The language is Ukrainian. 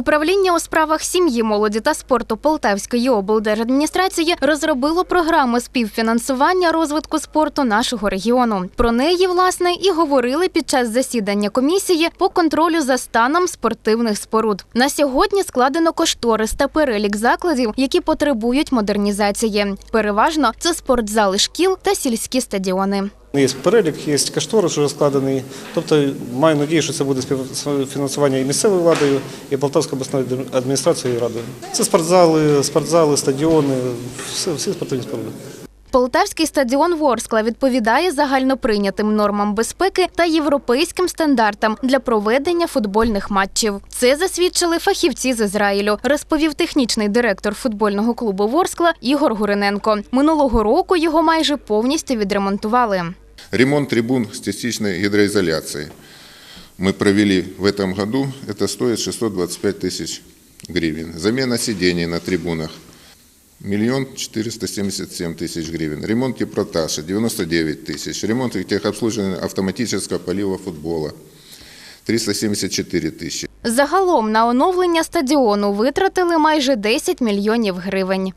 Управління у справах сім'ї, молоді та спорту Полтавської облдержадміністрації розробило програму співфінансування розвитку спорту нашого регіону. Про неї, власне, і говорили під час засідання комісії по контролю за станом спортивних споруд. На сьогодні складено кошторис та перелік закладів, які потребують модернізації. Переважно це спортзали шкіл та сільські стадіони. Є перелік, є кошторис вже складений. Тобто маю надію, що це буде співфінансування і місцевою владою, і Полтавською обласною адміністрацією і радою. Це спортзали, спортзали, стадіони, всі, всі спортивні споруди. Полтавський стадіон Ворскла відповідає загальноприйнятим нормам безпеки та європейським стандартам для проведення футбольних матчів. Це засвідчили фахівці з Ізраїлю, розповів технічний директор футбольного клубу Ворскла Ігор Гуриненко. Минулого року його майже повністю відремонтували. Ремонт трибун с частичной гидроизоляцией мы провели в этом году. Это стоит 625 тысяч гривен. Замена сидений на трибунах – миллион четыреста семьдесят семь тысяч гривен. Ремонт теплоташа – 99 тысяч. Ремонт и техобслуживания автоматического полива футбола – 374 тисячі. Загалом на оновлення стадіону витратили майже 10 мільйонів гривень.